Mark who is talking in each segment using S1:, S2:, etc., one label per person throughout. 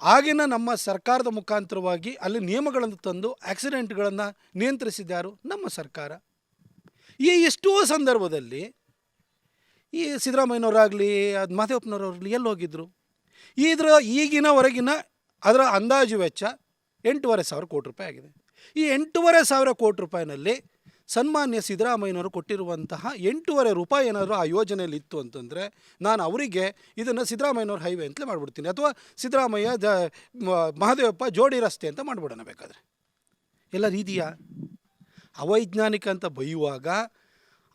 S1: ಆಗಿನ ನಮ್ಮ ಸರ್ಕಾರದ ಮುಖಾಂತರವಾಗಿ ಅಲ್ಲಿ ನಿಯಮಗಳನ್ನು ತಂದು ಆಕ್ಸಿಡೆಂಟ್ಗಳನ್ನು ನಿಯಂತ್ರಿಸಿದ್ಯಾರು ನಮ್ಮ ಸರ್ಕಾರ. ಈ ಎಷ್ಟೋ ಸಂದರ್ಭದಲ್ಲಿ ಈ ಸಿದ್ದರಾಮಯ್ಯನವರಾಗಲಿ, ಅದು ಮಾದೇವಪ್ಪನವರಾಗಲಿ ಎಲ್ಲಿ ಹೋಗಿದ್ರು? ಇದರ ಈಗಿನವರೆಗಿನ ಅದರ ಅಂದಾಜು ವೆಚ್ಚ ಎಂಟೂವರೆ ಸಾವಿರ ಕೋಟಿ ರೂಪಾಯಿ ಆಗಿದೆ. ಈ ಎಂಟೂವರೆ ಸಾವಿರ ಕೋಟಿ ರೂಪಾಯಿನಲ್ಲಿ ಸನ್ಮಾನ್ಯ ಸಿದ್ದರಾಮಯ್ಯನವರು ಕೊಟ್ಟಿರುವಂತಹ ಎಂಟೂವರೆ ರೂಪಾಯಿ ಏನಾದರೂ ಆ ಯೋಜನೆಯಲ್ಲಿ ಇತ್ತು ಅಂತಂದರೆ ನಾನು ಅವರಿಗೆ ಇದನ್ನು ಸಿದ್ದರಾಮಯ್ಯನವ್ರ ಹೈವೇ ಅಂತಲೇ ಮಾಡಿಬಿಡ್ತೀನಿ. ಅಥವಾ ಸಿದ್ದರಾಮಯ್ಯ ದ ಮಹದೇವಪ್ಪ ಜೋಡಿ ರಸ್ತೆ ಅಂತ ಮಾಡಿಬಿಡೋಣ ಬೇಕಾದರೆ. ಎಲ್ಲ ರೀತಿಯ ಅವೈಜ್ಞಾನಿಕ ಅಂತ ಬೈಯುವಾಗ,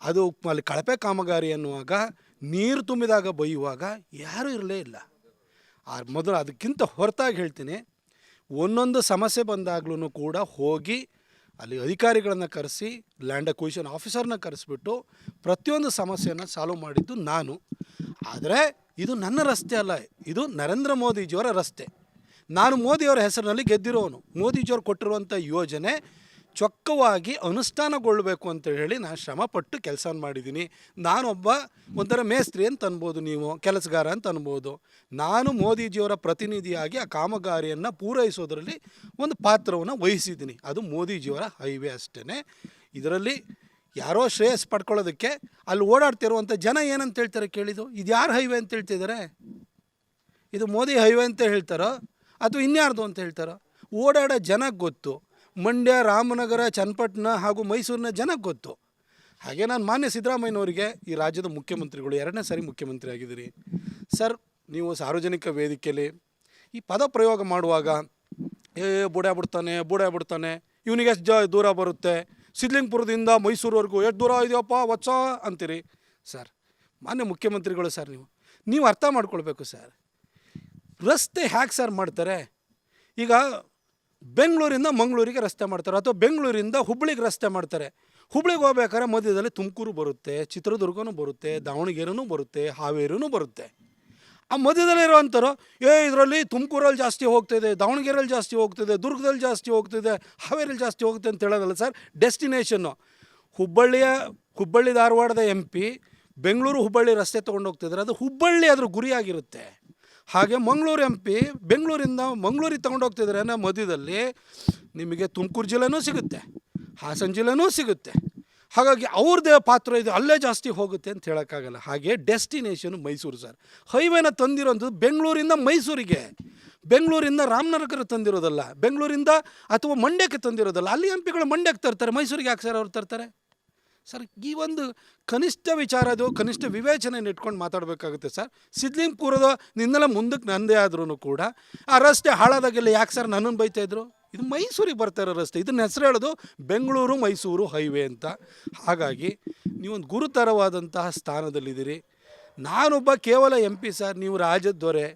S1: ಅದು ಅಲ್ಲಿ ಕಳಪೆ ಕಾಮಗಾರಿ ಅನ್ನುವಾಗ, ನೀರು ತುಂಬಿದಾಗ ಬೈಯುವಾಗ ಯಾರೂ ಇರಲೇ ಇಲ್ಲ. ಆ ಮೊದಲು ಅದಕ್ಕಿಂತ ಹೊರತಾಗಿ ಹೇಳ್ತೀನಿ, ಒಂದೊಂದು ಸಮಸ್ಯೆ ಬಂದಾಗ್ಲೂ ಕೂಡ ಹೋಗಿ ಅಲ್ಲಿ ಅಧಿಕಾರಿಗಳನ್ನು ಕರೆಸಿ ಲ್ಯಾಂಡ್ ಅಕ್ವಿಷನ್ ಆಫೀಸರ್ನ ಕರೆಸಿಬಿಟ್ಟು ಪ್ರತಿಯೊಂದು ಸಮಸ್ಯೆಯನ್ನು ಸಾಲ್ವ್ ಮಾಡಿದ್ದು ನಾನು. ಆದರೆ ಇದು ನನ್ನ ರಸ್ತೆ ಅಲ್ಲ, ಇದು ನರೇಂದ್ರ ಮೋದಿಜಿಯವರ ರಸ್ತೆ. ನಾನು ಮೋದಿಯವರ ಹೆಸರಿನಲ್ಲಿ ಗೆದ್ದಿರೋನು. ಮೋದಿಜಿಯವರು ಕೊಟ್ಟಿರುವಂಥ ಯೋಜನೆ ಚೊಕ್ಕವಾಗಿ ಅನುಷ್ಠಾನಗೊಳ್ಳಬೇಕು ಅಂತ ಹೇಳಿ ನಾನು ಶ್ರಮಪಟ್ಟು ಕೆಲಸ ಮಾಡಿದ್ದೀನಿ ನಾನೊಬ್ಬ ಒಂಥರ ಮೇಸ್ತ್ರಿ ಅಂತ ಅನ್ಬೋದು ನೀವು, ಕೆಲಸಗಾರ ಅಂತ ಅನ್ಬೋದು. ನಾನು ಮೋದಿಜಿಯವರ ಪ್ರತಿನಿಧಿಯಾಗಿ ಆ ಕಾಮಗಾರಿಯನ್ನು ಪೂರೈಸೋದರಲ್ಲಿ ಒಂದು ಪಾತ್ರವನ್ನು ವಹಿಸಿದ್ದೀನಿ ಅದು ಮೋದಿಜಿಯವರ ಹೈವೇ ಅಷ್ಟೇ ಇದರಲ್ಲಿ ಯಾರೋ ಶ್ರೇಯಸ್ ಪಡ್ಕೊಳ್ಳೋದಕ್ಕೆ ಅಲ್ಲಿ ಓಡಾಡ್ತಿರುವಂಥ ಜನ ಏನಂತ ಹೇಳ್ತಾರೆ ಕೇಳಿದ್ದು? ಇದು ಯಾರು ಹೈವೇ ಅಂತ ಹೇಳ್ತಿದ್ದಾರೆ ಇದು ಮೋದಿ ಹೈವೇ ಅಂತ ಹೇಳ್ತಾರೋ? ಅಥವಾ ಇನ್ಯಾರ್ದು ಅಂತ ಹೇಳ್ತಾರೋ? ಓಡಾಡೋ ಜನಕ್ಕೆ ಗೊತ್ತು. ಮಂಡ್ಯ, ರಾಮನಗರ, ಚನ್ನಪಟ್ಟಣ ಹಾಗೂ ಮೈಸೂರಿನ ಜನಕ್ಕೆ ಗೊತ್ತು. ಹಾಗೆ ನಾನು ಮಾನ್ಯ ಸಿದ್ದರಾಮಯ್ಯನವರಿಗೆ ಈ ರಾಜ್ಯದ ಮುಖ್ಯಮಂತ್ರಿಗಳು ಎರಡನೇ ಸಾರಿ ಮುಖ್ಯಮಂತ್ರಿ ಆಗಿದ್ದೀರಿ. ಸರ್, ನೀವು ಸಾರ್ವಜನಿಕ ವೇದಿಕೆಯಲ್ಲಿ ಈ ಪದ ಪ್ರಯೋಗ ಮಾಡುವಾಗ, ಏ ಬುಡ ಬಿಡ್ತಾನೆ ಬುಡ ಬಿಡ್ತಾನೆ ಇವನಿಗೆ ಎಷ್ಟು ಜ, ದೂರ ಬರುತ್ತೆ, ಸಿದ್ಲಿಂಗ್ಪುರದಿಂದ ಮೈಸೂರುವರೆಗೂ ಎಷ್ಟು ದೂರ ಇದೆಯಪ್ಪ ವಚ್ಚ ಅಂತೀರಿ. ಸರ್, ಮಾನ್ಯ ಮುಖ್ಯಮಂತ್ರಿಗಳು ಸರ್ ನೀವು ನೀವು ಅರ್ಥ ಮಾಡ್ಕೊಳ್ಬೇಕು ಸರ್. ರಸ್ತೆ ಹ್ಯಾಕ್ ಸರ್ ಮಾಡ್ತಾರೆ. ಈಗ ಬೆಂಗಳೂರಿಂದ ಮಂಗಳೂರಿಗೆ ರಸ್ತೆ ಮಾಡ್ತಾರೆ ಅಥವಾ ಬೆಂಗಳೂರಿಂದ ಹುಬ್ಬಳ್ಳಿಗೆ ರಸ್ತೆ ಮಾಡ್ತಾರೆ. ಹುಬ್ಳಿಗೆ ಹೋಗ್ಬೇಕಾದ್ರೆ ಮಧ್ಯದಲ್ಲಿ ತುಮಕೂರು ಬರುತ್ತೆ, ಚಿತ್ರದುರ್ಗನೂ ಬರುತ್ತೆ, ದಾವಣಗೆರೆನೂ ಬರುತ್ತೆ, ಹಾವೇರಿನೂ ಬರುತ್ತೆ. ಆ ಮಧ್ಯದಲ್ಲಿರೋವಂಥವ್ರು, ಏ, ಇದರಲ್ಲಿ ತುಮಕೂರಲ್ಲಿ ಜಾಸ್ತಿ ಹೋಗ್ತಿದೆ ದಾವಣಗೆರೆಯಲ್ಲಿ ಜಾಸ್ತಿ ಹೋಗ್ತಿದೆ ದುರ್ಗದಲ್ಲಿ ಜಾಸ್ತಿ ಹೋಗ್ತಿದೆ ಹಾವೇರಿಯಲ್ಲಿ ಜಾಸ್ತಿ ಹೋಗುತ್ತೆ ಅಂತ ಹೇಳೋದಲ್ಲ ಸರ್, ಡೆಸ್ಟಿನೇಷನ್ನು. ಹುಬ್ಬಳ್ಳಿಯ, ಹುಬ್ಬಳ್ಳಿ ಧಾರವಾಡದ ಎಂ ಪಿ ಬೆಂಗಳೂರು ಹುಬ್ಬಳ್ಳಿ ರಸ್ತೆ ತೊಗೊಂಡು ಹೋಗ್ತಿದ್ದಾರೆ ಅದು ಹುಬ್ಬಳ್ಳಿ ಅದ್ರ ಗುರಿಯಾಗಿರುತ್ತೆ. ಹಾಗೆ ಮಂಗಳೂರು ಎಂ ಪಿ ಬೆಂಗಳೂರಿಂದ ಮಂಗಳೂರಿಗೆ ತೊಗೊಂಡೋಗ್ತಿದ್ರೆ ಮಧ್ಯದಲ್ಲಿ ನಿಮಗೆ ತುಮಕೂರು ಜಿಲ್ಲೆನೂ ಸಿಗುತ್ತೆ, ಹಾಸನ ಜಿಲ್ಲೆನೂ ಸಿಗುತ್ತೆ. ಹಾಗಾಗಿ ಅವ್ರದ್ದೇ ಪಾತ್ರ ಇದು ಅಲ್ಲೇ ಜಾಸ್ತಿ ಹೋಗುತ್ತೆ ಅಂತ ಹೇಳೋಕ್ಕಾಗಲ್ಲ. ಹಾಗೆ ಡೆಸ್ಟಿನೇಷನ್ ಮೈಸೂರು ಸರ್. ಹೈವೇನ ತಂದಿರೋದು ಬೆಂಗಳೂರಿಂದ ಮೈಸೂರಿಗೆ. ಬೆಂಗಳೂರಿಂದ ರಾಮನಗರ ತಂದಿರೋದಲ್ಲ, ಬೆಂಗಳೂರಿಂದ ಅಥವಾ ಮಂಡ್ಯಕ್ಕೆ ತಂದಿರೋದಲ್ಲ, ಅಲ್ಲಿ ಎಂ ಪಿಗಳು ಮಂಡ್ಯಕ್ಕೆ ತರ್ತಾರೆ, ಮೈಸೂರಿಗೆ ಯಾಕೆ ಸರ್ ಅವ್ರು ತರ್ತಾರೆ? ಸರ್, ಈ ಒಂದು ಕನಿಷ್ಠ ವಿಚಾರ ಅದು, ಕನಿಷ್ಠ ವಿವೇಚನೆ ಇಟ್ಕೊಂಡು ಮಾತಾಡಬೇಕಾಗುತ್ತೆ ಸರ್. ಸಿದ್ಲಿಂಗ್ಪುರದ ನಿನ್ನೆಲ್ಲ ಮುಂದಕ್ಕೆ ನಂದೇ ಆದ್ರೂ ಕೂಡ ಆ ರಸ್ತೆ ಹಾಳಾದಾಗೆಲ್ಲ ಯಾಕೆ ಸರ್ ನನ್ನನ್ನು ಬೈತಾ ಇದ್ರು? ಇದು ಮೈಸೂರಿಗೆ ಬರ್ತಾ ಇರೋ ರಸ್ತೆ. ಇದನ್ನ ಹೆಸರು ಹೇಳೋದು ಬೆಂಗಳೂರು ಮೈಸೂರು ಹೈವೇ ಅಂತ. ಹಾಗಾಗಿ ನೀವೊಂದು ಗುರುತರವಾದಂತಹ ಸ್ಥಾನದಲ್ಲಿದ್ದೀರಿ. ನಾನೊಬ್ಬ ಕೇವಲ ಎಂ ಪಿ ಸರ್, ನೀವು ರಾಜ್ಯದ ದೊರೆ.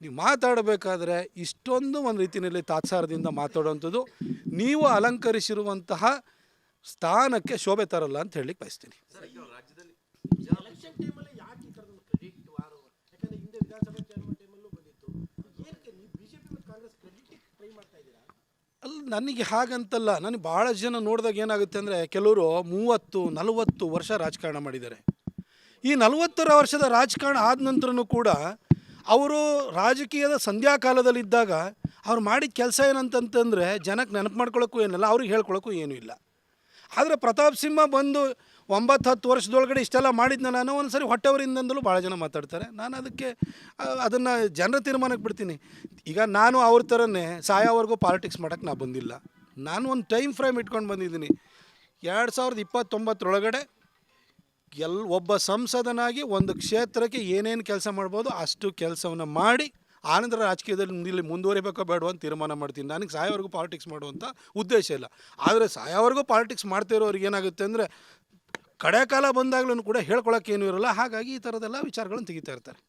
S1: ನೀವು ಮಾತಾಡಬೇಕಾದ್ರೆ ಇಷ್ಟೊಂದು ಒಂದು ರೀತಿಯಲ್ಲಿ ತಾತ್ಸಾರದಿಂದ ಮಾತಾಡುವಂಥದ್ದು ನೀವು ಅಲಂಕರಿಸಿರುವಂತಹ ಸ್ಥಾನಕ್ಕೆ ಶೋಭೆ ತರಲ್ಲ ಅಂತ ಹೇಳಲಿಕ್ಕೆ ಬಯಸ್ತೀನಿ.
S2: ಎಲೆಕ್ಷನ್ ಟೈಮಲ್ಲಿ ಯಾಕೆ ಈ ಥರದ ಕ್ರೆಡಿಟ್ ವಾರು? ಯಾಕಂದ್ರೆ ಹಿಂದೆ ವಿಧಾನಸಭೆ ಚುನಾವಣೆ ಟೈಮಲ್ಲೂ ಬಂದಿತ್ತು. ಏನಕ್ಕೆ ಬಿಜೆಪಿ ಮತ್ತು ಕಾಂಗ್ರೆಸ್ ಕ್ರೆಡಿಟ್ ಟ್ರೈ ಮಾಡ್ತಾ ಇದ್ದೀರಾ?
S1: ಅಲ್ಲ ನನಗೆ ಹಾಗಂತಲ್ಲ ನನಗೆ ಭಾಳ ಜನ ನೋಡಿದಾಗ ಏನಾಗುತ್ತೆ ಅಂದರೆ ಕೆಲವರು ಮೂವತ್ತು ನಲವತ್ತು ವರ್ಷ ರಾಜಕಾರಣ ಮಾಡಿದ್ದಾರೆ. ಈ ನಲವತ್ತರ ವರ್ಷದ ರಾಜಕಾರಣ ಆದ ನಂತರನೂ ಕೂಡ ಅವರು ರಾಜಕೀಯದ ಸಂಧ್ಯಾಕಾಲದಲ್ಲಿದ್ದಾಗ ಅವ್ರು ಮಾಡಿದ ಕೆಲಸ ಏನಂತಂತಂದರೆ ಜನಕ್ಕೆ ನೆನಪು ಮಾಡ್ಕೊಳ್ಳೋಕ್ಕೂ ಏನಿಲ್ಲ ಅವ್ರಿಗೆ ಹೇಳ್ಕೊಳ್ಳೋಕ್ಕೂ ಏನೂ ಇಲ್ಲ. ಆದರೆ ಪ್ರತಾಪ್ ಸಿಂಹ ಬಂದು ಒಂಬತ್ತು ಹತ್ತು ವರ್ಷದೊಳಗಡೆ ಇಷ್ಟೆಲ್ಲ ಮಾಡಿದ್ನ ನಾನು ಒಂದು ಸರಿ ಹೊಟ್ಟೆವರಿಂದಲೂ ಭಾಳ ಜನ ಮಾತಾಡ್ತಾರೆ. ನಾನು ಅದಕ್ಕೆ, ಅದನ್ನು ಜನರ ತೀರ್ಮಾನಕ್ಕೆ ಬಿಡ್ತೀನಿ. ಈಗ ನಾನು ಅವ್ರ ಥರನೇ ಸಾಯೋವರೆಗೂ ಪಾಲಿಟಿಕ್ಸ್ ಮಾಡೋಕ್ಕೆ ನಾ ಬಂದಿಲ್ಲ. ನಾನು ಒಂದು ಟೈಮ್ ಫ್ರೇಮ್ ಇಟ್ಕೊಂಡು ಬಂದಿದ್ದೀನಿ. ಎರಡು ಸಾವಿರದ ಇಪ್ಪತ್ತೊಂಬತ್ತರೊಳಗಡೆ ಎಲ್, ಒಬ್ಬ ಸಂಸದನಾಗಿ ಒಂದು ಕ್ಷೇತ್ರಕ್ಕೆ ಏನೇನು ಕೆಲಸ ಮಾಡ್ಬೋದು ಅಷ್ಟು ಕೆಲಸವನ್ನು ಮಾಡಿ ಆನಂತರ ರಾಜಕೀಯದಲ್ಲಿ ಇಲ್ಲಿ ಮುಂದುವರಿಬೇಕೋ ಬೇಡೋ ಅಂತ ತೀರ್ಮಾನ ಮಾಡ್ತೀನಿ. ನನಗೆ ಸಾಯೋವರೆಗೂ ಪಾಲಿಟಿಕ್ಸ್ ಮಾಡುವಂಥ ಉದ್ದೇಶ ಇಲ್ಲ. ಆದರೆ ಸಾಯೋವರೆಗೂ ಪಾಲಿಟಿಕ್ಸ್ ಮಾಡ್ತಿರೋರಿಗೆ ಏನಾಗುತ್ತೆ ಅಂದರೆ ಕಡೆ ಕಾಲ ಬಂದಾಗಲೂ ಕೂಡ ಹೇಳ್ಕೊಳಕ್ಕೆ ಇರಲ್ಲ. ಹಾಗಾಗಿ ಈ ಥರದೆಲ್ಲ ವಿಚಾರಗಳನ್ನು ತೆಗಿತಾ ಇರ್ತಾರೆ.